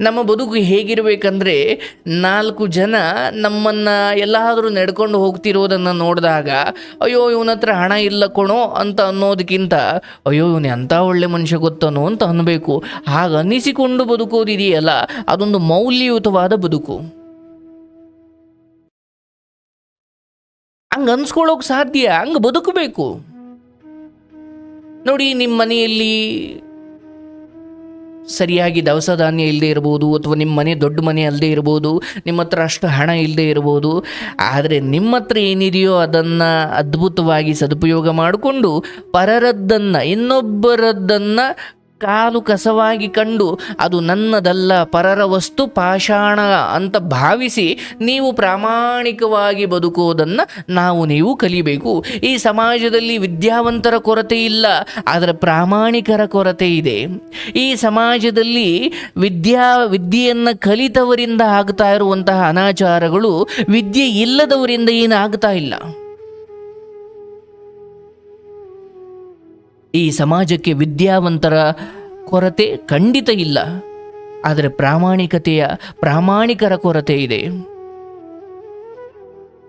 ನಮ್ಮ ಬದುಕು ಹೇಗಿರಬೇಕಂದ್ರೆ ನಾಲ್ಕು ಜನ ನಮ್ಮನ್ನು ಎಲ್ಲಾದರೂ ನಡ್ಕೊಂಡು ಹೋಗ್ತಿರೋದನ್ನು ನೋಡಿದಾಗ, ಅಯ್ಯೋ, ಇವನ ಹತ್ರ ಹಣ ಇಲ್ಲ ಕೊಣೋ ಅಂತ ಅನ್ನೋದಕ್ಕಿಂತ, ಅಯ್ಯೋ, ಇವನು ಎಂಥ ಒಳ್ಳೆ ಮನುಷ್ಯ ಗೊತ್ತನೋ ಅಂತ ಅನ್ನಬೇಕು. ಹಾಗೆ ಅನ್ನಿಸಿಕೊಂಡು ಬದುಕೋದಿದೆಯಲ್ಲ, ಅದೊಂದು ಮೌಲ್ಯಯುತವಾದ ಬದುಕು. ಹಂಗೆ ಅನ್ಸ್ಕೊಳ್ಳೋಕೆ ಸಾಧ್ಯ, ಹಂಗೆ ಬದುಕಬೇಕು. ನೋಡಿ ನಿಮ್ಮ ಮನೆಯಲ್ಲಿ ಸರಿಯಾಗಿ ದವಸ ಧಾನ್ಯ ಇಲ್ಲದೆ ಇರ್ಬೋದು ಅಥವಾ ನಿಮ್ಮ ಮನೆ ದೊಡ್ಡ ಮನೆ ಅಲ್ಲದೆ ಇರ್ಬೋದು, ನಿಮ್ಮ ಹತ್ರ ಅಷ್ಟು ಹಣ ಇಲ್ಲದೆ ಇರ್ಬೋದು, ಆದರೆ ನಿಮ್ಮ ಹತ್ರ ಏನಿದೆಯೋ ಅದನ್ನು ಅದ್ಭುತವಾಗಿ ಸದುಪಯೋಗ ಮಾಡಿಕೊಂಡು ಪರರದ್ದನ್ನು, ಇನ್ನೊಬ್ಬರದ್ದನ್ನು ಕಾಲು ಕಸವಾಗಿ ಕಂಡು ಅದು ನನ್ನದಲ್ಲ, ಪರರ ವಸ್ತು ಪಾಷಾಣ ಅಂತ ಭಾವಿಸಿ ನೀವು ಪ್ರಾಮಾಣಿಕವಾಗಿ ಬದುಕೋದನ್ನು ನಾವು ನೀವು ಕಲಿಬೇಕು. ಈ ಸಮಾಜದಲ್ಲಿ ವಿದ್ಯಾವಂತರ ಕೊರತೆ ಇಲ್ಲ, ಆದರೆ ಪ್ರಾಮಾಣಿಕರ ಕೊರತೆ ಇದೆ. ಈ ಸಮಾಜದಲ್ಲಿ ವಿದ್ಯಾ, ವಿದ್ಯೆಯನ್ನು ಕಲಿತವರಿಂದ ಆಗ್ತಾ ಇರುವಂತಹ ಅನಾಚಾರಗಳು ವಿದ್ಯೆ ಇಲ್ಲದವರಿಂದ ಏನಾಗ್ತಾ ಇಲ್ಲ. ಈ ಸಮಾಜಕ್ಕೆ ವಿದ್ಯಾವಂತರ ಕೊರತೆ ಖಂಡಿತ ಇಲ್ಲ. ಆದರೆ ಪ್ರಾಮಾಣಿಕತೆಯ, ಪ್ರಾಮಾಣಿಕರ ಕೊರತೆ ಇದೆ.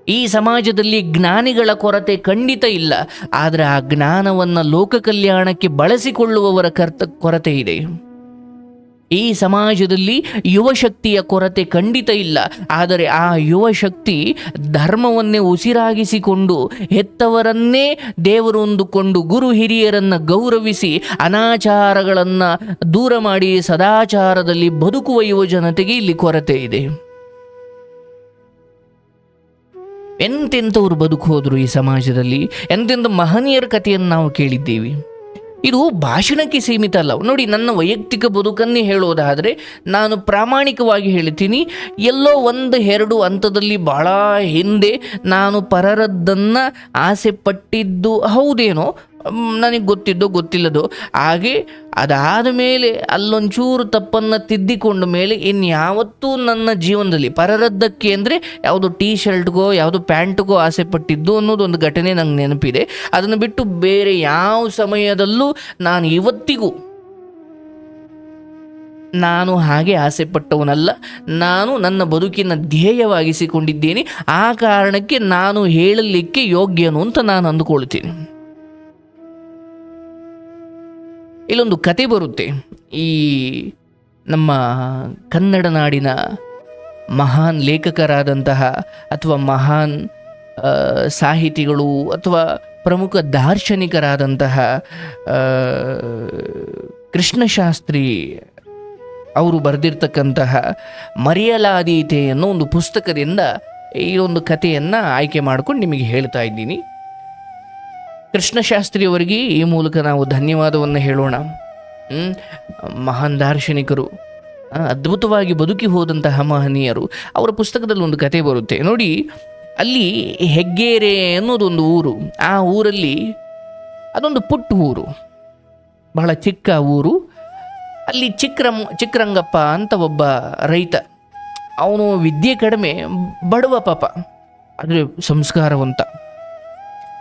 ಈ ಸಮಾಜದಲ್ಲಿ ಜ್ಞಾನಿಗಳ ಕೊರತೆ ಖಂಡಿತ ಇಲ್ಲ. ಆದರೆ ಆ ಜ್ಞಾನವನ್ನು ಲೋಕ ಕಲ್ಯಾಣಕ್ಕೆ ಬಳಸಿಕೊಳ್ಳುವವರ ಕರ್ತ, ಕೊರತೆ ಇದೆ. ಈ ಸಮಾಜದಲ್ಲಿ ಯುವ ಶಕ್ತಿಯ ಕೊರತೆ ಖಂಡಿತ ಇಲ್ಲ. ಆದರೆ ಆ ಯುವ ಶಕ್ತಿ ಧರ್ಮವನ್ನೇ ಉಸಿರಾಗಿಸಿಕೊಂಡು, ಹೆತ್ತವರನ್ನೇ ದೇವರು ಅಂದುಕೊಂಡು ಗುರು ಹಿರಿಯರನ್ನು ಗೌರವಿಸಿ, ಅನಾಚಾರಗಳನ್ನು ದೂರ ಮಾಡಿ ಸದಾಚಾರದಲ್ಲಿ ಬದುಕುವ ಯುವ ಜನತೆಗೆ ಇಲ್ಲಿ ಕೊರತೆ ಇದೆ. ಎಂತೆಂಥವ್ರು ಬದುಕು ಹೋದರು ಈ ಸಮಾಜದಲ್ಲಿ? ಎಂತೆಂಥ ಮಹನೀಯರ ಕಥೆಯನ್ನು ನಾವು ಕೇಳಿದ್ದೀವಿ? ಇದು ಭಾಷಣಕ್ಕೆ ಸೀಮಿತ ಅಲ್ಲ. ನೋಡಿ, ನನ್ನ ವೈಯಕ್ತಿಕ ಬದುಕನ್ನೇ ಹೇಳೋದಾದರೆ ನಾನು ಪ್ರಾಮಾಣಿಕವಾಗಿ ಹೇಳ್ತೀನಿ, ಎಲ್ಲೋ ಒಂದು ಎರಡು ಹಂತದಲ್ಲಿ ಬಹಳ ಹಿಂದೆ ನಾನು ಪರರದ್ದನ್ನು ಆಸೆ ಪಟ್ಟಿದ್ದು ಹೌದೇನೋ ನನಗೆ ಗೊತ್ತಿದ್ದೋ ಗೊತ್ತಿಲ್ಲದೋ. ಹಾಗೆ ಅದಾದ ಮೇಲೆ ಅಲ್ಲೊಂಚೂರು ತಪ್ಪನ್ನು ತಿದ್ದಿಕೊಂಡ ಮೇಲೆ ಇನ್ಯಾವತ್ತೂ ನನ್ನ ಜೀವನದಲ್ಲಿ ಪರರದ್ದಕ್ಕೆ ಅಂದರೆ ಯಾವುದೋ ಟೀ ಶರ್ಟ್ಗೋ ಯಾವುದೋ ಪ್ಯಾಂಟ್ಗೋ ಆಸೆ ಪಟ್ಟಿದ್ದು ಅನ್ನೋದು ಒಂದು ಘಟನೆ ನಂಗೆ ನೆನಪಿದೆ. ಅದನ್ನು ಬಿಟ್ಟು ಬೇರೆ ಯಾವ ಸಮಯದಲ್ಲೂ ನಾನು ಇವತ್ತಿಗೂ ನಾನು ಹಾಗೆ ಆಸೆ ಪಟ್ಟವನಲ್ಲ. ನಾನು ನನ್ನ ಬದುಕಿನ ಧ್ಯೇಯವಾಗಿಸಿಕೊಂಡಿದ್ದೇನೆ. ಆ ಕಾರಣಕ್ಕೆ ನಾನು ಹೇಳಲಿಕ್ಕೆ ಯೋಗ್ಯನು ಅಂತ ನಾನು ಅಂದುಕೊಳ್ತೀನಿ. ಇಲ್ಲೊಂದು ಕತೆ ಬರುತ್ತೆ. ಈ ನಮ್ಮ ಕನ್ನಡ ನಾಡಿನ ಮಹಾನ್ ಲೇಖಕರಾದಂತಹ ಅಥವಾ ಮಹಾನ್ ಸಾಹಿತಿಗಳು ಅಥವಾ ಪ್ರಮುಖ ದಾರ್ಶನಿಕರಾದಂತಹ ಕೃಷ್ಣಶಾಸ್ತ್ರಿ ಅವರು ಬರೆದಿರ್ತಕ್ಕಂತಹ ಮರೆಯಲಾದೀತೆ ಅನ್ನೋ ಒಂದು ಪುಸ್ತಕದಿಂದ ಈ ಒಂದು ಕಥೆಯನ್ನು ಆಯ್ಕೆ ಮಾಡ್ಕೊಂಡು ನಿಮಗೆ ಹೇಳ್ತಾ ಇದ್ದೀನಿ. ಕೃಷ್ಣಶಾಸ್ತ್ರಿ ಅವರಿಗೆ ಈ ಮೂಲಕ ನಾವು ಧನ್ಯವಾದವನ್ನು ಹೇಳೋಣ. ಮಹಾನ್ ದಾರ್ಶನಿಕರು ಅದ್ಭುತವಾಗಿ ಬದುಕಿ ಹೋದಂತಹ ಮಹನೀಯರು, ಅವರ ಪುಸ್ತಕದಲ್ಲಿ ಒಂದು ಕತೆ ಬರುತ್ತೆ. ನೋಡಿ, ಅಲ್ಲಿ ಹೆಗ್ಗೇರೆ ಅನ್ನೋದೊಂದು ಊರು, ಆ ಊರಲ್ಲಿ ಅದೊಂದು ಪುಟ್ಟ ಊರು, ಬಹಳ ಚಿಕ್ಕ ಊರು. ಅಲ್ಲಿ ಚಿಕ್ರಂ ಚಿಕ್ಕರಂಗಪ್ಪ ಅಂತ ಒಬ್ಬ ರೈತ, ಅವನು ವಿದ್ಯೆ ಕಡಿಮೆ, ಬಡವ ಪಾಪ, ಆದರೆ ಸಂಸ್ಕಾರವಂತ.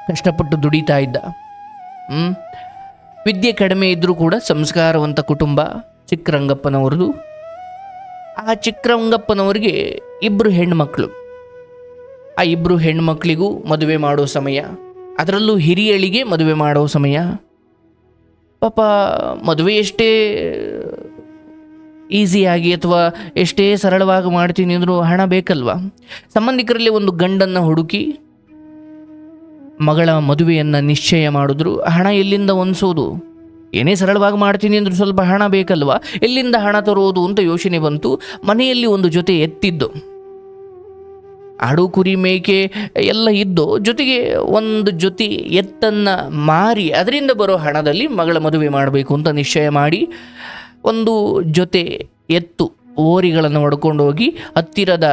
ಕಷ್ಟಪಟ್ಟು ದುಡಿತಾ ಇದ್ದ. ಹ್ಞೂ ವಿದ್ಯೆ ಕಡಿಮೆ ಇದ್ದರೂ ಕೂಡ ಸಂಸ್ಕಾರವಂತ ಕುಟುಂಬ ಚಿಕ್ಕರಂಗಪ್ಪನವ್ರದ್ದು ಆ ಚಿಕ್ಕರಂಗಪ್ಪನವ್ರಿಗೆ ಇಬ್ಬರು ಹೆಣ್ಮಕ್ಳು. ಆ ಇಬ್ಬರು ಹೆಣ್ಮಕ್ಳಿಗೂ ಮದುವೆ ಮಾಡೋ ಸಮಯ, ಅದರಲ್ಲೂ ಹಿರಿಯಳಿಗೆ ಮದುವೆ ಮಾಡೋ ಸಮಯ. ಪಾಪ ಮದುವೆ ಎಷ್ಟೇ ಈಸಿಯಾಗಿ ಅಥವಾ ಎಷ್ಟೇ ಸರಳವಾಗಿ ಮಾಡ್ತೀನಿ ಅಂದರೂ ಹಣ ಬೇಕಲ್ವಾ? ಸಂಬಂಧಿಕರಲ್ಲಿ ಒಂದು ಗಂಡನ್ನು ಹುಡುಕಿ ಮಗಳ ಮದುವೆಯನ್ನು ನಿಶ್ಚಯ ಮಾಡಿದ್ರು, ಹಣ ಎಲ್ಲಿಂದ ಹೊಂದಿಸೋದು? ಏನೇ ಸರಳವಾಗಿ ಮಾಡ್ತೀನಿ ಅಂದರೆ ಸ್ವಲ್ಪ ಹಣ ಬೇಕಲ್ವಾ? ಎಲ್ಲಿಂದ ಹಣ ತರೋದು ಅಂತ ಯೋಚನೆ ಬಂತು, ಮನೆಯಲ್ಲಿ ಒಂದು ಜೊತೆ ಎತ್ತಿದ್ದು. ಆಡು ಕುರಿ ಮೇಕೆ ಎಲ್ಲ ಇದ್ದು, ಜೊತೆಗೆ ಒಂದು ಜೊತೆ ಎತ್ತನ್ನು ಮಾರಿ, ಅದರಿಂದ ಬರೋ ಹಣದಲ್ಲಿ ಮಗಳ ಮದುವೆ ಮಾಡಬೇಕು ಅಂತ ನಿಶ್ಚಯ ಮಾಡಿ, ಒಂದು ಜೊತೆ ಎತ್ತು ಓರಿಗಳನ್ನು ಹೊಡ್ಕೊಂಡು ಹೋಗಿ ಹತ್ತಿರದ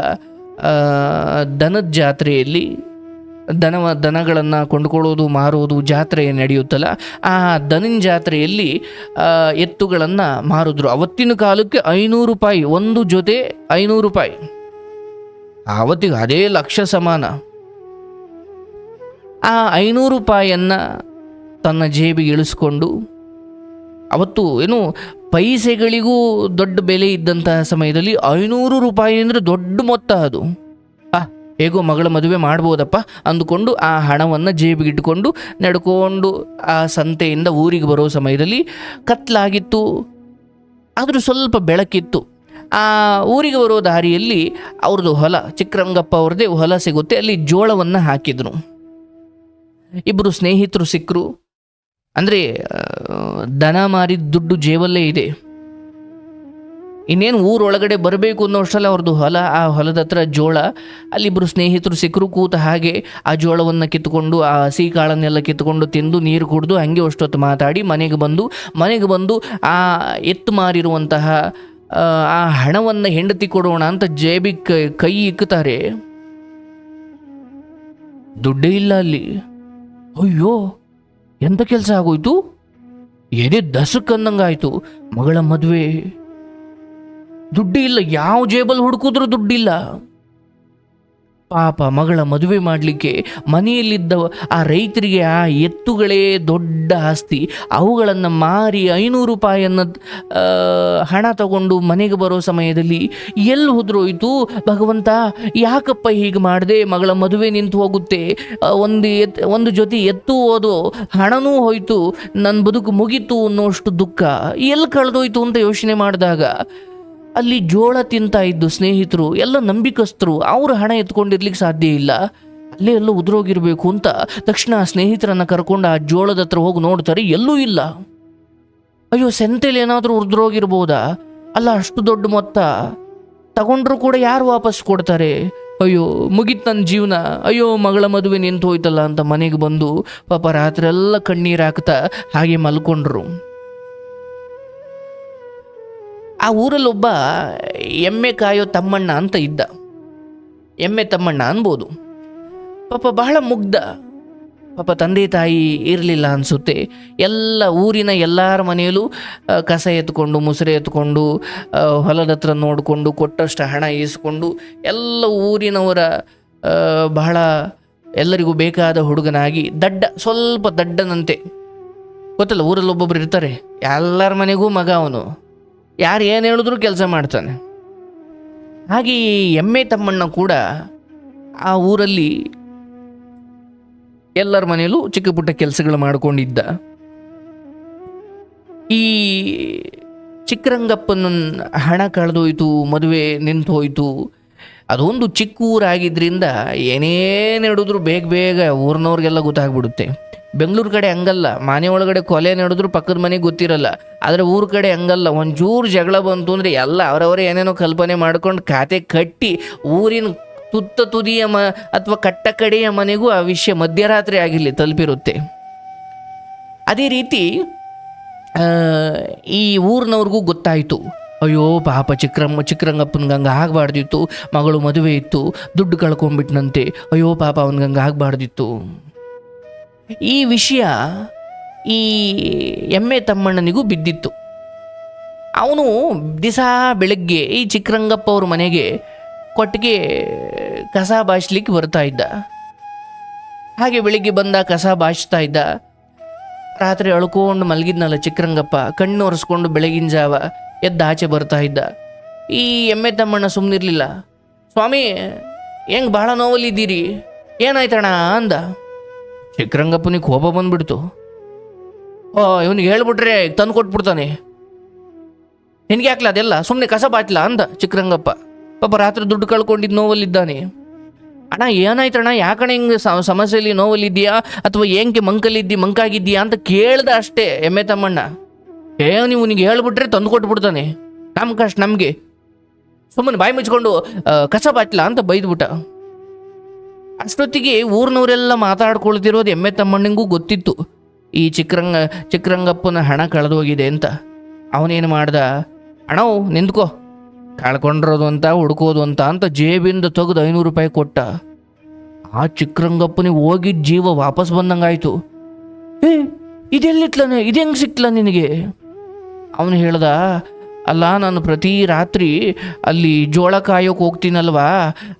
ದನದ ಜಾತ್ರೆಯಲ್ಲಿ ದನವ ದನಗಳನ್ನು ಕೊಂಡುಕೊಳ್ಳೋದು, ಮಾರೋದು ಜಾತ್ರೆ ನಡೆಯುತ್ತಲ್ಲ, ಆ ದನಿನ ಜಾತ್ರೆಯಲ್ಲಿ ಎತ್ತುಗಳನ್ನು ಮಾರಿದ್ರು. ಅವತ್ತಿನ ಕಾಲಕ್ಕೆ ಐನೂರು ರೂಪಾಯಿ, ಒಂದು ಜೊತೆ ಐನೂರು ರೂಪಾಯಿ. ಆವತ್ತಿಗೆ ಅದೇ ಲಕ್ಷ ಸಮಾನ. ಆ ಐನೂರು ರೂಪಾಯಿಯನ್ನು ತನ್ನ ಜೇಬಿಗೆ ಇಳಿಸ್ಕೊಂಡು, ಅವತ್ತು ಏನು ಪೈಸೆಗಳಿಗೂ ದೊಡ್ಡ ಬೆಲೆ ಇದ್ದಂತಹ ಸಮಯದಲ್ಲಿ ಐನೂರು ರೂಪಾಯಿ ಅಂದರೆ ದೊಡ್ಡ ಮೊತ್ತ ಅದು. ಹೇಗೋ ಮಗಳ ಮದುವೆ ಮಾಡ್ಬೋದಪ್ಪ ಅಂದುಕೊಂಡು ಆ ಹಣವನ್ನು ಜೇಬಿಗಿಟ್ಟುಕೊಂಡು ನಡ್ಕೊಂಡು ಆ ಸಂತೆಯಿಂದ ಊರಿಗೆ ಬರೋ ಸಮಯದಲ್ಲಿ ಕತ್ಲಾಗಿತ್ತು. ಆದರೂ ಸ್ವಲ್ಪ ಬೆಳಕಿತ್ತು. ಆ ಊರಿಗೆ ಬರೋ ದಾರಿಯಲ್ಲಿ ಅವ್ರದ್ದು ಹೊಲ, ಚಿಕ್ಕರಂಗಪ್ಪ ಅವ್ರದ್ದೇ ಹೊಲ ಸಿಗುತ್ತೆ. ಅಲ್ಲಿ ಜೋಳವನ್ನು ಹಾಕಿದ್ರು. ಇಬ್ಬರು ಸ್ನೇಹಿತರು ಸಿಕ್ಕರು ಅಂದರೆ ದನ ಮಾರಿದ ದುಡ್ಡು ಜೇಬಲ್ಲೇ ಇದೆ. ಇನ್ನೇನು ಊರೊಳಗಡೆ ಬರಬೇಕು ಅನ್ನೋಷ್ಟರಲ್ಲಿ ಅವ್ರದ್ದು ಹೊಲ ಆ ಹೊಲದ ಹತ್ರ ಜೋಳ ಅಲ್ಲಿಬ್ಬರು ಸ್ನೇಹಿತರು ಸಿಕ್ಕರು ಕೂತ ಹಾಗೆ ಆ ಜೋಳವನ್ನು ಕಿತ್ಕೊಂಡು ಆ ಹಸಿ ಕಾಳನ್ನೆಲ್ಲ ಕಿತ್ಕೊಂಡು ತಿಂದು ನೀರು ಕುಡಿದು ಹಂಗೆ ಅಷ್ಟೊತ್ತು ಮಾತಾಡಿ ಮನೆಗೆ ಬಂದು ಮನೆಗೆ ಬಂದು ಆ ಎತ್ತು ಮಾರಿರುವಂತಹ ಆ, ಹಣವನ್ನು ಹೆಂಡತಿ ಕೊಡೋಣ ಅಂತ ಜೇಬಿಗೆ ಕೈ ಕೈ ಇಕ್ಕುತ್ತಾರೆ ದುಡ್ಡೇ ಇಲ್ಲ ಅಲ್ಲಿ. ಅಯ್ಯೋ ಎಂಥ ಕೆಲಸ ಆಗೋಯ್ತು? ಎದೆ ದಸಕ್ಕಂದಂಗಾಯಿತು ಮಗಳ ಮದುವೆ. ದುಡ್ಡು ಇಲ್ಲ ಯಾವ ಜೇಬಲ್ ಹುಡುಕಿದ್ರೂ ದುಡ್ಡಿಲ್ಲ. ಪಾಪ ಮಗಳ ಮದುವೆ ಮಾಡಲಿಕ್ಕೆ ಮನೆಯಲ್ಲಿದ್ದ ಆ ರೈತರಿಗೆ ಆ ಎತ್ತುಗಳೇ ದೊಡ್ಡ ಆಸ್ತಿ. ಅವುಗಳನ್ನು ಮಾರಿ ಐನೂರು ರೂಪಾಯಿಯನ್ನು ಹಣ ತಗೊಂಡು ಮನೆಗೆ ಬರೋ ಸಮಯದಲ್ಲಿ ಎಲ್ಲಿ ಹೋದ್ರೋಯ್ತು? ಭಗವಂತ, ಯಾಕಪ್ಪ ಹೀಗೆ ಮಾಡಿದೆ? ಮಗಳ ಮದುವೆ ನಿಂತು ಹೋಗುತ್ತೆ. ಒಂದು ಎತ್, ಒಂದು ಜೊತೆ ಎತ್ತು ಹೋದು, ಹಣನೂ ಹೋಯಿತು. ನನ್ನ ಬದುಕು ಮುಗೀತು ಅನ್ನೋಷ್ಟು ದುಃಖ. ಎಲ್ಲಿ ಕಳೆದೋಯ್ತು ಅಂತ ಯೋಚನೆ ಮಾಡಿದಾಗ ಅಲ್ಲಿ ಜೋಳ ತಿಂತಾ ಇದ್ದು ಸ್ನೇಹಿತರು, ಎಲ್ಲ ನಂಬಿಕಸ್ಥರು, ಅವ್ರ ಹಣ ಎತ್ಕೊಂಡಿರ್ಲಿಕ್ಕೆ ಸಾಧ್ಯ ಇಲ್ಲ. ಅಲ್ಲೇ ಎಲ್ಲೋ ಉದುರೋಗಿರ್ಬೇಕು ಅಂತ ತಕ್ಷಣ ಸ್ನೇಹಿತರನ್ನ ಕರ್ಕೊಂಡು ಆ ಜೋಳದ ಹತ್ರ ಹೋಗಿ ನೋಡ್ತಾರೆ, ಎಲ್ಲೂ ಇಲ್ಲ. ಅಯ್ಯೋ ಸೆಂತೆಲಿ ಏನಾದರೂ ಉದ್ರೋಗಿರ್ಬೋದಾ? ಅಲ್ಲ, ಅಷ್ಟು ದೊಡ್ಡ ಮೊತ್ತ. ತಗೊಂಡ್ರು ಕೂಡ ಯಾರು ವಾಪಸ್ ಕೊಡ್ತಾರೆ? ಅಯ್ಯೋ, ಮುಗೀತು ನನ್ನ ಜೀವನ. ಅಯ್ಯೋ, ಮಗಳ ಮದುವೆ ನಿಂತು ಹೋಯ್ತಲ್ಲ ಅಂತ ಮನೆಗೆ ಬಂದು ಪಾಪ ರಾತ್ರಿ ಎಲ್ಲ ಕಣ್ಣೀರು ಹಾಕ್ತಾ ಹಾಗೆ ಮಲ್ಕೊಂಡ್ರು. ಆ ಊರಲ್ಲೊಬ್ಬ ಎಮ್ಮೆ ಕಾಯೋ ತಮ್ಮಣ್ಣ ಅಂತ ಇದ್ದ. ಎಮ್ಮೆ ತಮ್ಮಣ್ಣ ಅನ್ಬೋದು. ಪಾಪ ಬಹಳ ಮುಗ್ಧ. ಪಾಪ ತಂದೆ ತಾಯಿ ಇರಲಿಲ್ಲ ಅನಿಸುತ್ತೆ. ಎಲ್ಲ ಊರಿನ ಎಲ್ಲರ ಮನೆಯಲ್ಲೂ ಕಸ ಎತ್ಕೊಂಡು, ಮುಸುರೆ ಎತ್ಕೊಂಡು ಹೊಲದ ಹತ್ರ ನೋಡಿಕೊಂಡು, ಕೊಟ್ಟಷ್ಟು ಹಣ ಈಸ್ಕೊಂಡು, ಎಲ್ಲ ಊರಿನವರ ಬಹಳ ಎಲ್ಲರಿಗೂ ಬೇಕಾದ ಹುಡುಗನಾಗಿ ದಡ್ಡ, ಸ್ವಲ್ಪ ದಡ್ಡನಂತೆ. ಗೊತ್ತಲ್ಲ ಊರಲ್ಲಿ ಒಬ್ಬೊಬ್ರು ಇರ್ತಾರೆ. ಎಲ್ಲರ ಮನೆಗೂ ಮಗ ಅವನು. ಯಾರು ಏನು ಹೇಳಿದ್ರು ಕೆಲಸ ಮಾಡ್ತಾನೆ. ಹಾಗೆ ಈ ಎಮ್ಮೆ ತಮ್ಮಣ್ಣ ಕೂಡ ಆ ಊರಲ್ಲಿ ಎಲ್ಲರ ಮನೆಯಲ್ಲೂ ಚಿಕ್ಕ ಪುಟ್ಟ ಕೆಲಸಗಳು ಮಾಡಿಕೊಂಡಿದ್ದ. ಈ ಚಿಕ್ಕರಂಗಪ್ಪನ ಹಣ ಕಳೆದೋಯ್ತು, ಮದುವೆ ನಿಂತು ಹೋಯಿತು ಅದೊಂದು ಚಿಕ್ಕ ಊರಾಗಿದ್ದರಿಂದ ಏನೇನು ಹಿಡಿದ್ರು ಬೇಗ ಬೇಗ ಊರಿನವ್ರಿಗೆಲ್ಲ ಗೊತ್ತಾಗ್ಬಿಡುತ್ತೆ. ಬೆಂಗಳೂರು ಕಡೆ ಹಂಗಲ್ಲ. ಮನೆ ಒಳಗಡೆ ಕೊಲೆ ನಡೆದ್ರು ಪಕ್ಕದ ಮನೆಗೆ ಗೊತ್ತಿರಲ್ಲ. ಆದರೆ ಊರ ಕಡೆ ಹಂಗಲ್ಲ. ಒಂಚೂರು ಜಗಳ ಬಂತು ಅಂದರೆ ಎಲ್ಲ ಅವರವರೇ ಏನೇನೋ ಕಲ್ಪನೆ ಮಾಡ್ಕೊಂಡು ಖಾತೆ ಕಟ್ಟಿ ಊರಿನ ತುತ್ತ ತುದಿಯ ಮ ಅಥವಾ ಕಟ್ಟ ಕಡೆಯ ಮನೆಗೂ ಆ ವಿಷಯ ಮಧ್ಯರಾತ್ರಿ ಆಗಿರಲಿ ತಲುಪಿರುತ್ತೆ. ಅದೇ ರೀತಿ ಈ ಊರಿನವ್ರಿಗೂ ಗೊತ್ತಾಯಿತು. ಅಯ್ಯೋ, ಪಾಪ ಚಿಕ್ರಮ್ಮ ಚಿಕ್ಕರಂಗಪ್ಪನಿಗೆ ಹಂಗೆ ಆಗಬಾರ್ದಿತ್ತು. ಮಗಳು ಮದುವೆ ಇತ್ತು. ದುಡ್ಡು ಕಳ್ಕೊಂಡ್ಬಿಟ್ನಂತೆ. ಅಯ್ಯೋ, ಪಾಪ ಅವನಿಗೆ ಹಂಗೆ ಆಗಬಾರ್ದಿತ್ತು. ಈ ವಿಷಯ ಈ ಎಮ್ಮೆ ತಮ್ಮಣ್ಣನಿಗೂ ಬಿದ್ದಿತ್ತು. ಅವನು ದಿಸ ಬೆಳಗ್ಗೆ ಈ ಚಿಕ್ಕರಂಗಪ್ಪ ಅವ್ರ ಮನೆಗೆ ಕೊಟ್ಟಿಗೆ ಕಸ ಬಾಯಿಸ್ಲಿಕ್ಕೆ ಬರ್ತಾ ಇದ್ದ. ಹಾಗೆ ಬೆಳಿಗ್ಗೆ ಬಂದ ಕಸ ಬಾಯಿಸ್ತಾ ಇದ್ದ. ರಾತ್ರಿ ಅಳ್ಕೊಂಡು ಮಲಗಿದ್ನಲ್ಲ ಚಿಕ್ಕರಂಗಪ್ಪ, ಕಣ್ಣು ಒರೆಸ್ಕೊಂಡು ಬೆಳಗಿನ ಜಾವ ಎದ್ದ ಆಚೆ ಬರ್ತಾ ಇದ್ದ. ಈ ಎಮ್ಮೆ ತಮ್ಮಣ್ಣ ಸುಮ್ಮನಿರ್ಲಿಲ್ಲ ಸ್ವಾಮಿ, ಹೆಂಗೆ ಭಾಳ ನೋವಲ್ಲಿದ್ದೀರಿ? ಏನಾಯ್ತಣ್ಣ? ಅಂದ. ಚಿಕ್ಕರಂಗಪ್ಪನಿಗೆ ಕೋಪ ಬಂದ್ಬಿಡ್ತು. ಓ ಇವನಿಗೆ ಹೇಳ್ಬಿಟ್ರೆ ತಂದು ಕೊಟ್ಬಿಡ್ತಾನೆ. ನಿನ್ಗೆ ಹಾಕ್ಲ ಅದೆಲ್ಲ? ಸುಮ್ಮನೆ ಕಸ ಬಾಚ್ಲ ಅಂದ ಚಿಕ್ಕರಂಗಪ್ಪ ಪಾಪ ರಾತ್ರಿ ದುಡ್ಡು ಕಳ್ಕೊಂಡಿದ್ದು ನೋವಲ್ಲಿದ್ದಾನೆ. ಅಣ್ಣ ಏನಾಯ್ತಣ್ಣ ಯಾಕಣ್ಣ ಹಿಂಗೆ ಸಮಸ್ಯೆಯಲ್ಲಿ ನೋವಲ್ಲಿದ್ದೀಯಾ? ಅಥವಾ ಏನಕ್ಕೆ ಮಂಕಲ್ಲಿದ್ದಿ, ಮಂಕಾಗಿದ್ದೀಯಾ ಅಂತ ಕೇಳ್ದ ಅಷ್ಟೇ ಎಮ್ಮೆ ತಮ್ಮಣ್ಣ. ಏ, ನೀವು ನಿಮಗೆ ಹೇಳ್ಬಿಟ್ರೆ ತಂದು ಕೊಟ್ಬಿಡ್ತಾನೆ. ನಮ್ಮ ಕಷ್ಟ ನಮಗೆ. ಸುಮ್ಮನೆ ಬಾಯಿ ಮುಚ್ಕೊಂಡು ಕಸ ಬಾಚ್ಲ ಅಂತ ಬೈದ್ಬಿಟ್ಟ. ಅಷ್ಟೊತ್ತಿಗೆ ಊರಿನವರೆಲ್ಲ ಮಾತಾಡ್ಕೊಳ್ತಿರೋದು ಎಮ್ಮೆ ತಮ್ಮಣ್ಣಿಗೂ ಗೊತ್ತಿತ್ತು. ಈ ಚಿಕ್ಕರಂಗ ಚಿಕ್ಕರಂಗಪ್ಪನ ಹಣ ಕಳೆದೋಗಿದೆ ಅಂತ. ಅವನೇನು ಮಾಡ್ದ? ಹಣವು ನಿಂತ್ಕೋ. ಕಳ್ಕೊಂಡಿರೋದು ಅಂತ, ಹುಡ್ಕೋದು ಅಂತ ಅಂತ ಜೇಬಿಂದ ತೆಗೆದು ಐನೂರು ರೂಪಾಯಿ ಕೊಟ್ಟ. ಆ ಚಿಕ್ಕರಂಗಪ್ಪನಿಗೆ ಹೋಗಿ ಜೀವ ವಾಪಸ್ ಬಂದಂಗಾಯ್ತು. ಏ ಇದೆಲ್ಲಿಟ್ಲ ಇದು ಹೆಂಗೆ ಸಿಕ್ಲ ನಿನಗೆ? ಅವನು ಹೇಳ್ದ ಅಲ್ಲ, ನಾನು ಪ್ರತಿ ರಾತ್ರಿ ಅಲ್ಲಿ ಜೋಳ ಕಾಯೋಕೆ ಹೋಗ್ತೀನಲ್ವಾ?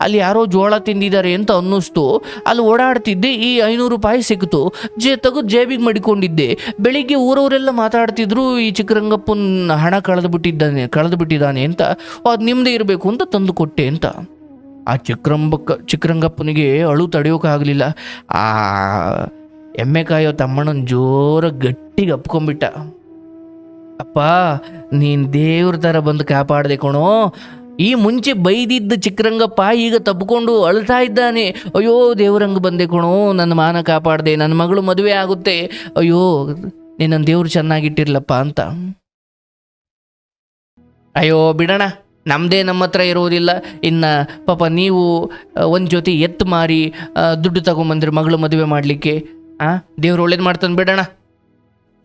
ಅಲ್ಲಿ ಯಾರೋ ಜೋಳ ತಿಂದಿದ್ದಾರೆ ಅಂತ ಅನ್ನಿಸ್ತು. ಅಲ್ಲಿ ಓಡಾಡ್ತಿದ್ದೆ, ಈ ಐನೂರು ರೂಪಾಯಿ ಸಿಕ್ತು. ಜೇ ತೆಗೆದು ಜೇಬಿಗೆ ಮಡಿಕೊಂಡಿದ್ದೆ. ಬೆಳಿಗ್ಗೆ ಊರವರೆಲ್ಲ ಮಾತಾಡ್ತಿದ್ರು, ಈ ಚಿಕ್ಕರಂಗಪ್ಪನ ಹಣ ಕಳೆದು ಬಿಟ್ಟಿದ್ದಾನೆ ಕಳೆದು ಬಿಟ್ಟಿದ್ದಾನೆ ಅಂತ. ಅದು ನಿಮ್ಮದೇ ಇರಬೇಕು ಅಂತ ತಂದು ಕೊಟ್ಟೆ ಅಂತ. ಆ ಚಿಕ್ಕರಂಬಕ್ಕ, ಚಿಕ್ಕರಂಗಪ್ಪನಿಗೆ ಅಳು ತಡೆಯೋಕಾಗಲಿಲ್ಲ ಆ ಎಮ್ಮೆ ಕಾಯೋ ತಮ್ಮಣ್ಣನ ಜೋರ ಗಟ್ಟಿಗೆ ಅಪ್ಕೊಂಬಿಟ್ಟ ಅಪ್ಪ, ನೀನು ದೇವ್ರ ಥರ ಬಂದು ಕಾಪಾಡಿದೆ ಕಣೋ. ಈ ಮುಂಚೆ ಬೈದಿದ್ದ ಚಿಕ್ಕರಂಗಪ್ಪ ಈಗ ತಪ್ಪಿಕೊಂಡು ಅಳ್ತಾ ಇದ್ದಾನೆ. ಅಯ್ಯೋ, ದೇವರಂಗ ಬಂದೆ ಕಣೋ, ನನ್ನ ಮಾನ ಕಾಪಾಡದೆ, ನನ್ನ ಮಗಳು ಮದುವೆ ಆಗುತ್ತೆ. ಅಯ್ಯೋ ನಿನ್ನ ದೇವ್ರು ಚೆನ್ನಾಗಿಟ್ಟಿರ್ಲಪ್ಪ ಅಂತ. ಅಯ್ಯೋ, ಬಿಡೋಣ ನಮ್ಮದೇ ನಮ್ಮ ಹತ್ರ ಇರೋದಿಲ್ಲ. ಇನ್ನು, ಪಾಪ ನೀವು ಒಂದು ಜೊತೆ ಎತ್ತು ಮಾರಿ ದುಡ್ಡು ತಗೊಂಬಂದ್ರಿ ಮಗಳು ಮದುವೆ ಮಾಡಲಿಕ್ಕೆ, ಆ, ದೇವ್ರು ಒಳ್ಳೇದು ಮಾಡ್ತಾನೆ ಬಿಡೋಣ.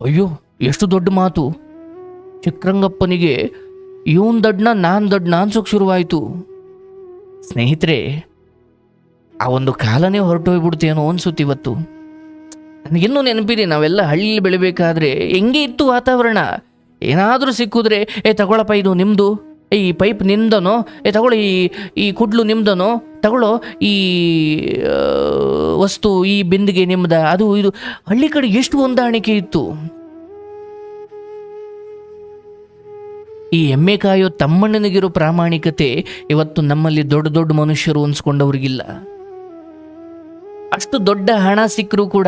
ಅಯ್ಯೋ, ಎಷ್ಟು ದೊಡ್ಡ ಮಾತು. ಚಿಕ್ಕರಂಗಪ್ಪನಿಗೆ ಇವನ್ ದಡ್ನ ನಾನ್ ದಡ್ನ ಅನ್ಸೋಕೆ ಶುರುವಾಯಿತು. ಸ್ನೇಹಿತರೆ, ಆ ಒಂದು ಕಾಲನೇ ಹೊರಟೋಗ್ಬಿಡ್ತೇನೋ ಅನ್ಸುತ್ತೆ ಇವತ್ತು. ನನಗಿನ್ನೂ ನೆನಪಿದೆ, ನಾವೆಲ್ಲ ಹಳ್ಳಿಲಿ ಬೆಳಿಬೇಕಾದ್ರೆ ಹೆಂಗೆ ಇತ್ತು ವಾತಾವರಣ? ಏನಾದರೂ ಸಿಕ್ಕಿದ್ರೆ, ಏ, ತಗೊಳಪ್ಪ ಇದು ನಿಮ್ಮದು ಈ ಪೈಪ್ ನಿಮ್ದನೋ? ಏ, ತಗೊಳ್ಳಿ, ಈ ಈ ಕುಡ್ಲು ನಿಮ್ದನೋ? ತಗೊಳ್ಳೋ, ಈ ವಸ್ತು ಈ ಬಿಂದಿಗೆ ನಿಮ್ದ, ಅದು, ಇದು. ಹಳ್ಳಿ ಕಡೆ ಎಷ್ಟು ಹೊಂದಾಣಿಕೆ ಇತ್ತು. ಈ ಎಮ್ಮೆ ಕಾಯೋ ತಮ್ಮಣ್ಣನಿಗಿರೋ ಪ್ರಾಮಾಣಿಕತೆ ಇವತ್ತು ನಮ್ಮಲ್ಲಿ ದೊಡ್ಡ ದೊಡ್ಡ ಮನುಷ್ಯರು ಅನ್ಸ್ಕೊಂಡವ್ರಿಗಿಲ್ಲ. ಅಷ್ಟು ದೊಡ್ಡ ಹಣ ಸಿಕ್ಕರೂ ಕೂಡ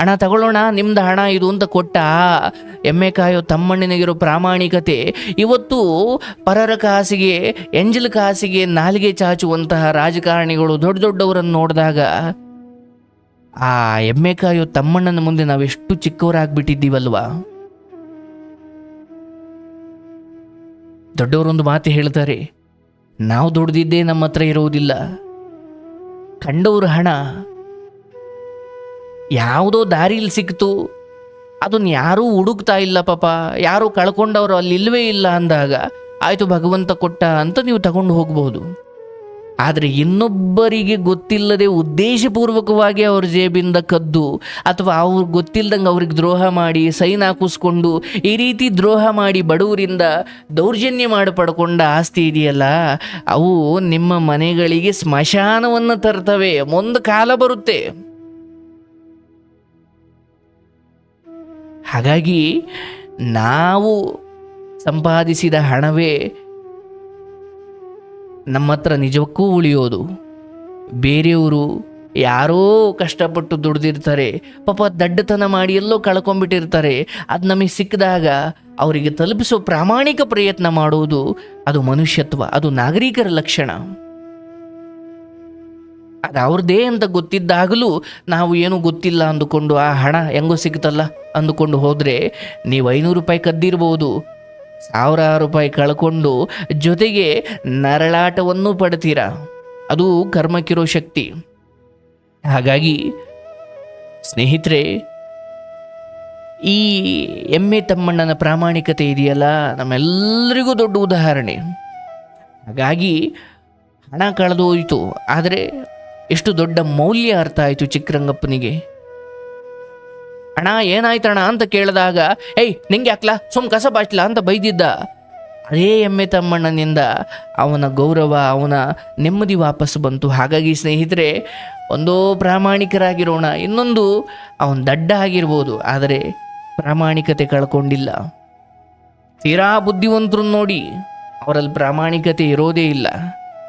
ಹಣ ತಗೊಳ್ಳೋಣ, ನಿಮ್ದು ಹಣ ಇದು ಅಂತ ಕೊಟ್ಟ ಎಮ್ಮೆ ಕಾಯೋ ತಮ್ಮಣ್ಣನಿಗಿರೋ ಪ್ರಾಮಾಣಿಕತೆ ಇವತ್ತು ಪರರ ಕಾಸಿಗೆ, ಎಂಜಲ್ ಕಾಸಿಗೆ ನಾಲಿಗೆ ಚಾಚುವಂತಹ ರಾಜಕಾರಣಿಗಳು ದೊಡ್ಡ ದೊಡ್ಡವರನ್ನು ನೋಡಿದಾಗ, ಆ ಎಮ್ಮೆ ಕಾಯೋ ತಮ್ಮಣ್ಣನ ಮುಂದೆ ನಾವೆಷ್ಟು ಚಿಕ್ಕವರಾಗ್ಬಿಟ್ಟಿದ್ದೀವಲ್ವಾ? ದೊಡ್ಡವರೊಂದು ಮಾತು ಹೇಳ್ತಾರೆ ನಾವು ದುಡ್ದಿದ್ದೇ ನಮ್ಮ ಹತ್ರ ಇರುವುದಿಲ್ಲ. ಕಂಡವ್ರ ಹಣ, ಯಾವುದೋ ದಾರಿಯಲ್ಲಿ ಸಿಕ್ತು. ಅದನ್ನ ಯಾರೂ ಹುಡುಕ್ತಾ ಇಲ್ಲ ಪಾಪ. ಯಾರೂ ಕಳ್ಕೊಂಡವರು ಅಲ್ಲಿ ಇಲ್ವೇ ಇಲ್ಲ ಅಂದಾಗ, ಆಯಿತು ಭಗವಂತ ಕೊಟ್ಟ ಅಂತ ನೀವು ತಗೊಂಡು ಹೋಗ್ಬೋದು. ಆದರೆ ಇನ್ನೊಬ್ಬರಿಗೆ ಗೊತ್ತಿಲ್ಲದೆ ಉದ್ದೇಶಪೂರ್ವಕವಾಗಿ ಅವ್ರ ಜೇಬಿಂದ ಕದ್ದು ಅಥವಾ ಅವ್ರು ಗೊತ್ತಿಲ್ಲದಂಗೆ ಅವ್ರಿಗೆ ದ್ರೋಹ ಮಾಡಿ ಸೈನ್ ಹಾಕಿಸ್ಕೊಂಡು ಈ ರೀತಿ ದ್ರೋಹ ಮಾಡಿ ಬಡವರಿಂದ ದೌರ್ಜನ್ಯ ಮಾಡಿ ಪಡ್ಕೊಂಡ ಆಸ್ತಿ ಇದೆಯಲ್ಲ, ಅವು ನಿಮ್ಮ ಮನೆಗಳಿಗೆ ಸ್ಮಶಾನವನ್ನು ತರ್ತವೆ. ಮುಂದೆ ಕಾಲ ಬರುತ್ತೆ. ಹಾಗಾಗಿ ನಾವು ಸಂಪಾದಿಸಿದ ಹಣವೇ ನಮ್ಮ ಹತ್ರ ನಿಜಕ್ಕೂ ಉಳಿಯೋದು. ಬೇರೆಯವರು ಯಾರೋ ಕಷ್ಟಪಟ್ಟು ದುಡ್ದಿರ್ತಾರೆ, ಪಾಪ ದಡ್ಡತನ ಮಾಡಿ ಎಲ್ಲೋ ಕಳ್ಕೊಂಡ್ಬಿಟ್ಟಿರ್ತಾರೆ, ಅದು ನಮಗೆ ಸಿಕ್ಕಿದಾಗ ಅವರಿಗೆ ತಲುಪಿಸೋ ಪ್ರಾಮಾಣಿಕ ಪ್ರಯತ್ನ ಮಾಡುವುದು ಅದು ಮನುಷ್ಯತ್ವ, ಅದು ನಾಗರಿಕರ ಲಕ್ಷಣ. ಅದು ಅವ್ರದ್ದೇ ಅಂತ ಗೊತ್ತಿದ್ದಾಗಲೂ ನಾವು ಏನು ಗೊತ್ತಿಲ್ಲ ಅಂದುಕೊಂಡು, ಆ ಹಣ ಹೆಂಗೋ ಸಿಗುತ್ತಲ್ಲ ಅಂದುಕೊಂಡು ಹೋದರೆ, ನೀವು ಐನೂರು ರೂಪಾಯಿ ಕದ್ದಿರ್ಬೋದು ಸಾವಿರಾರು ರೂಪಾಯಿ ಕಳ್ಕೊಂಡು ಜೊತೆಗೆ ನರಳಾಟವನ್ನು ಪಡ್ತೀರಾ? ಅದು ಕರ್ಮಕ್ಕಿರೋ ಶಕ್ತಿ. ಹಾಗಾಗಿ, ಸ್ನೇಹಿತರೆ, ಈ ಎಮ್ಮೆ ತಮ್ಮಣ್ಣನ ಪ್ರಾಮಾಣಿಕತೆ ಇದೆಯಲ್ಲ? ನಮ್ಮೆಲ್ಲರಿಗೂ ದೊಡ್ಡ ಉದಾಹರಣೆ. ಹಾಗಾಗಿ, ಹಣ ಕಳೆದು ಹೋಯಿತು ಆದರೆ, ಎಷ್ಟು ದೊಡ್ಡ ಮೌಲ್ಯ ಅರ್ಥ ಆಯಿತು ಚಿಕ್ಕರಂಗಪ್ಪನಿಗೆ? ಅಣ್ಣ, ಏನಾಯ್ತಣ್ಣ ಅಂತ ಕೇಳಿದಾಗ, ಏಯ್, ನಿಂಗೆ ಯಾಕ್ಲಾ ಸುಮ್ ಕಸ ಬಾಚ್ಲಾ? ಅಂತ ಬೈದಿದ್ದ. ಅದೇ ಎಮ್ಮೆ ತಮ್ಮಣ್ಣನಿಂದ ಅವನ ಗೌರವ, ಅವನ ನೆಮ್ಮದಿ ವಾಪಸ್ ಬಂತು. ಹಾಗಾಗಿ, ಸ್ನೇಹಿತರೆ, ಒಂದೋ ಪ್ರಾಮಾಣಿಕರಾಗಿರೋಣ. ಇನ್ನೊಂದು, ಅವನ ದಡ್ಡ ಆಗಿರ್ಬೋದು, ಆದರೆ ಪ್ರಾಮಾಣಿಕತೆ ಕಳ್ಕೊಂಡಿಲ್ಲ. ತೀರಾ ಬುದ್ಧಿವಂತರು ನೋಡಿ, ಅವರಲ್ಲಿ ಪ್ರಾಮಾಣಿಕತೆ ಇರೋದೇ ಇಲ್ಲ.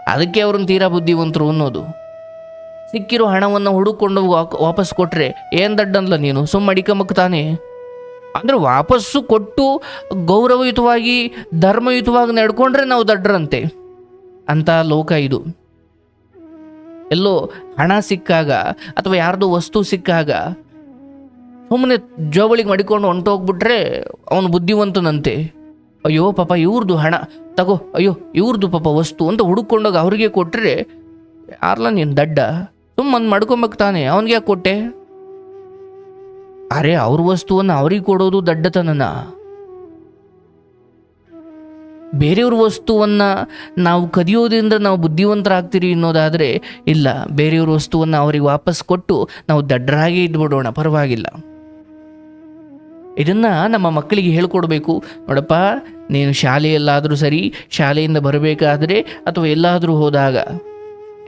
ಅದಕ್ಕೆ ಅವ್ರನ್ನ ತೀರಾ ಬುದ್ಧಿವಂತರು ಅನ್ನೋದು. ಸಿಕ್ಕಿರೋ ಹಣವನ್ನು ಹುಡುಕೊಂಡು ವಾಪಸ್ ಕೊಟ್ರೆ ಏನು ದಡ್ಡನ್ಲ ನೀನು? ಸುಮ್ಮ ಮಡಿಕಂಬಕ್ತಾನೆ ಅಂದ್ರೆ ವಾಪಸ್ಸು ಕೊಟ್ಟು ಗೌರವಯುತವಾಗಿ, ಧರ್ಮಯುತವಾಗಿ ನಡ್ಕೊಂಡ್ರೆ ನಾವು ದಡ್ಡರಂತೆ. ಅಂತ ಲೋಕ ಇದು. ಎಲ್ಲೋ ಹಣ ಸಿಕ್ಕಾಗ ಅಥವಾ ಯಾರ್ದೋ ವಸ್ತು ಸಿಕ್ಕಾಗ ಸುಮ್ಮನೆ ಜೋಬಳಿಗೆ ಮಡಿಕೊಂಡು ಹೊಂಟೋಗ್ಬಿಟ್ರೆ ಅವನು ಬುದ್ಧಿವಂತನಂತೆ. ಅಯ್ಯೋ ಪಾಪ ಇವ್ರದ್ದು ಹಣ, ತಗೋ, ಅಯ್ಯೋ ಇವ್ರದ್ದು ಪಾಪ ವಸ್ತು ಅಂತ ಹುಡುಕೊಂಡೋಗಿ ಅವರಿಗೆ ಕೊಟ್ಟರೆ ಯಾರ್ಲ ನೀನು ದಡ್ಡ? ಸುಮ್ಮನೆ ಮಡ್ಕೊಂಬಕ್ ತಾನೆ, ಅವನಿಗೆ ಯಾಕೆ ಕೊಟ್ಟೆ? ಅರೆ, ಅವ್ರ ವಸ್ತುವನ್ನು ಅವ್ರಿಗೆ ಕೊಡೋದು ದಡ್ಡತನನ? ಬೇರೆಯವ್ರ ವಸ್ತುವನ್ನು ನಾವು ಕದಿಯೋದ್ರಿಂದ ನಾವು ಬುದ್ಧಿವಂತರಾಗ್ತೀರಿ ಅನ್ನೋದಾದರೆ ಇಲ್ಲ, ಬೇರೆಯವ್ರ ವಸ್ತುವನ್ನು ಅವ್ರಿಗೆ ವಾಪಸ್ ಕೊಟ್ಟು ನಾವು ದಡ್ಡರಾಗಿ ಇದ್ಬಿಡೋಣ, ಪರವಾಗಿಲ್ಲ. ಇದನ್ನು ನಮ್ಮ ಮಕ್ಕಳಿಗೆ ಹೇಳ್ಕೊಡ್ಬೇಕು. ನೋಡಪ್ಪ, ನೀನು ಶಾಲೆಯಲ್ಲಾದರೂ ಸರಿ, ಶಾಲೆಯಿಂದ ಬರಬೇಕಾದ್ರೆ ಅಥವಾ ಎಲ್ಲಾದರೂ ಹೋದಾಗ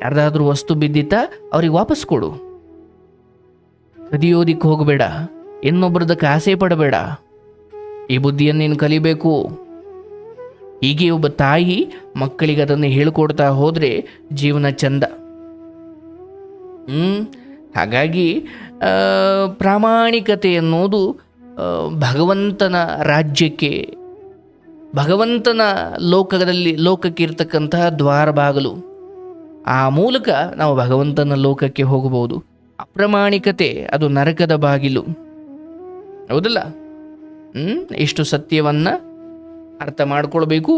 ಯಾರ್ದಾದ್ರೂ ವಸ್ತು ಬಿದ್ದಿತ್ತ ಅವ್ರಿಗೆ ವಾಪಸ್ ಕೊಡು. ಕದಿಯೋದಿಕ್ಕೆ ಹೋಗಬೇಡ. ಇನ್ನೊಬ್ಬರದಕ್ಕೆ ಆಸೆ ಪಡಬೇಡ. ಈ ಬುದ್ಧಿಯನ್ನು ನೀನು ಕಲಿಬೇಕು. ಹೀಗೆ ಒಬ್ಬ ತಾಯಿ ಮಕ್ಕಳಿಗೆ ಅದನ್ನು ಹೇಳ್ಕೊಡ್ತಾ ಹೋದರೆ ಜೀವನ ಚಂದ? ಹಾಗಾಗಿ ಪ್ರಾಮಾಣಿಕತೆ ಅನ್ನೋದು ಭಗವಂತನ ರಾಜ್ಯಕ್ಕೆ, ಭಗವಂತನ ಲೋಕದಲ್ಲಿ, ಲೋಕಕ್ಕೆ ಇರ್ತಕ್ಕಂತಹ ದ್ವಾರ ಬಾಗಲು. ಆ ಮೂಲಕ ನಾವು ಭಗವಂತನ ಲೋಕಕ್ಕೆ ಹೋಗಬಹುದು. ಅಪ್ರಾಮಾಣಿಕತೆ ಅದು ನರಕದ ಬಾಗಿಲು. ಹೌದಲ್ಲ? ಹ್ಮ್? ಇಷ್ಟು ಸತ್ಯವನ್ನ ಅರ್ಥ ಮಾಡ್ಕೊಳ್ಬೇಕು